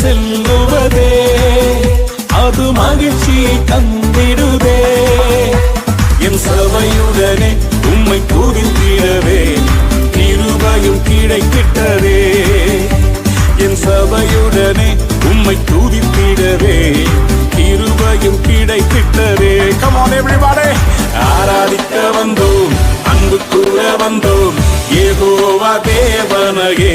செல்லுவதே அது மகிழ்ச்சி தந்திடுதே. என் சபையுடனே உம்மை துதித்திடவே கிருபையும் கிடைக்கிட்டதே. என் சபையுடனே உம்மை துதித்திடவே கிருபையும் கிடைத்திட்டதே Come on ஆராதிக்க வந்தோம் அன்பு கூற வந்தோம் ஏகோவா தேவனையே.